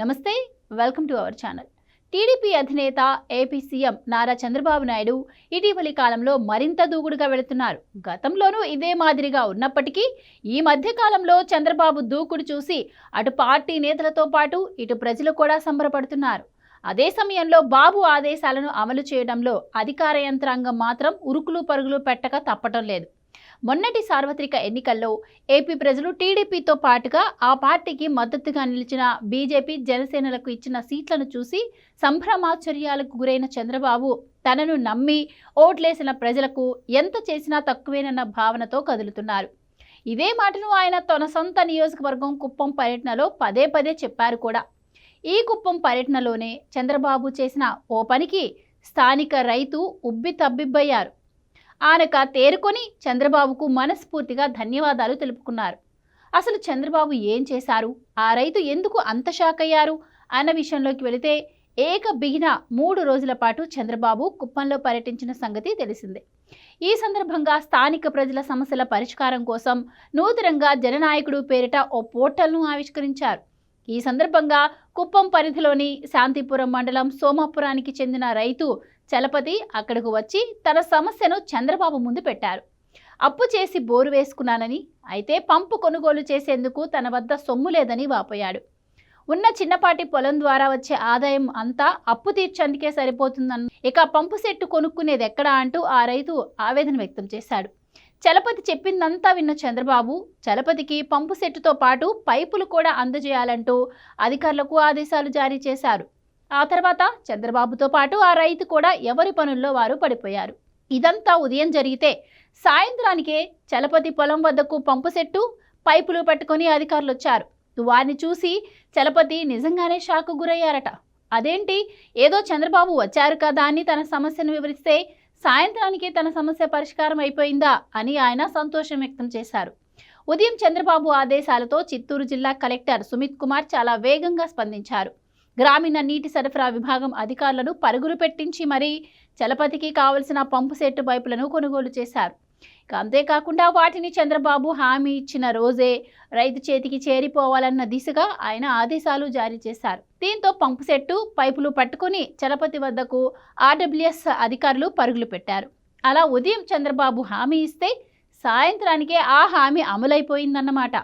నమస్తే welcome to our channel. TDP అధినేత AP CM Nara Chandrababu Naidu ఇటీవలి కాలంలో మరింత దూకుడుగా వెళుతున్నారు. గతంలోనూ ఇదే మాదిరిగా ఉన్నప్పటికీ ఈ మధ్య కాలంలో చంద్రబాబు దూకుడు చూసి అటు పార్టీ నేతలతో పాటు ఇటు ప్రజలు కూడా సంబరపడుతున్నారు. అదే సమయంలో బాబు ఆదేశాలను అమలు చేయడంలో అధికార యంత్రాంగం మాత్రం ఉరుకులు పరుగులు పెట్టక తప్పటం లేదు. మొన్నటి సార్వత్రిక ఎన్నికల్లో ఏపీ ప్రజలు టీడీపీతో పాటుగా ఆ పార్టీకి మద్దతుగా నిలిచిన బీజేపీ జనసేనలకు ఇచ్చిన సీట్లను చూసి సంభ్రమాశ్చర్యాలకు గురైన చంద్రబాబు తనను నమ్మి ఓట్లేసిన ప్రజలకు ఎంత చేసినా తక్కువేనన్న భావనతో కదులుతున్నారు. ఇదే మాటను ఆయన తన సొంత నియోజకవర్గం కుప్పం పర్యటనలో పదే పదే చెప్పారు కూడా. ఈ కుప్పం పర్యటనలోనే చంద్రబాబు చేసిన ఓ పనికి స్థానిక రైతు ఉబ్బి తబ్బిబ్బయ్యారు. ఆనక తేరుకొని చంద్రబాబుకు మనస్ఫూర్తిగా ధన్యవాదాలు తెలుపుకున్నారు. అసలు చంద్రబాబు ఏం చేశారు? ఆ రైతు ఎందుకు అంత షాక్ అయ్యారు? అన్న విషయంలోకి వెళితే ఏక బిగిన మూడు రోజుల పాటు చంద్రబాబు కుప్పంలో పర్యటించిన సంగతి తెలిసిందే. ఈ సందర్భంగా స్థానిక ప్రజల సమస్యల పరిష్కారం కోసం నూతనంగా జననాయకుడు పేరిట ఓ పోర్టల్ను ఆవిష్కరించారు. ఈ సందర్భంగా కుప్పం పరిధిలోని శాంతిపురం మండలం సోమాపురానికి చెందిన రైతు చలపతి అక్కడకు వచ్చి తన సమస్యను చంద్రబాబు ముందు పెట్టారు. అప్పు చేసి బోరు వేసుకున్నానని అయితే పంపు కొనుగోలు చేసేందుకు తన వద్ద సొమ్ము లేదని వాపోయాడు. ఉన్న చిన్నపాటి పొలం ద్వారా వచ్చే ఆదాయం అంతా అప్పు తీర్చేందుకే సరిపోతుందన్న ఇక పంపు సెట్టు కొనుక్కునేది ఎక్కడా అంటూ ఆ రైతు ఆవేదన వ్యక్తం చేశాడు. చలపతి చెప్పిందంతా విన్న చంద్రబాబు చలపతికి పంపు సెట్టుతో పాటు పైపులు కూడా అందజేయాలంటూ అధికారులకు ఆదేశాలు జారీ చేశారు. ఆ తర్వాత చంద్రబాబుతో పాటు ఆ రైతు కూడా ఎవరి పనుల్లో వారు పడిపోయారు. ఇదంతా ఉదయం జరిగితే సాయంత్రానికే చలపతి పొలం వద్దకు పంపు సెట్టు పైపులు పట్టుకొని అధికారులు వచ్చారు వారిని చూసి చలపతి నిజంగానే షాకు గురయ్యారట. అదేంటి? ఏదో చంద్రబాబు వచ్చారు కదా అని తన సమస్యను వివరిస్తే సాయంత్రానికి తన సమస్య పరిష్కారం అయిపోయిందా అని ఆయన సంతోషం వ్యక్తం చేశారు. ఉదయం చంద్రబాబు ఆదేశాలతో చిత్తూరు జిల్లా కలెక్టర్ సుమిత్ కుమార్ చాలా వేగంగా స్పందించారు. గ్రామీణ నీటి సరఫరా విభాగం అధికారులను పరుగులు పెట్టించి మరీ చలపతికి కావలసిన పంపు సెట్టు పైపులను కొనుగోలు చేశారు. ఇక అంతేకాకుండా వాటిని చంద్రబాబు హామీ ఇచ్చిన రోజే రైతు చేతికి చేరిపోవాలన్న దిశగా ఆయన ఆదేశాలు జారీ చేశారు. దీంతో పంపు సెట్టు పైపులు పట్టుకుని చలపతి వద్దకు ఆర్డబ్ల్యూఎస్ అధికారులు పరుగులు పెట్టారు. అలా ఉదయం చంద్రబాబు హామీ ఇస్తే సాయంత్రానికే ఆ హామీ అమలైపోయిందన్నమాట.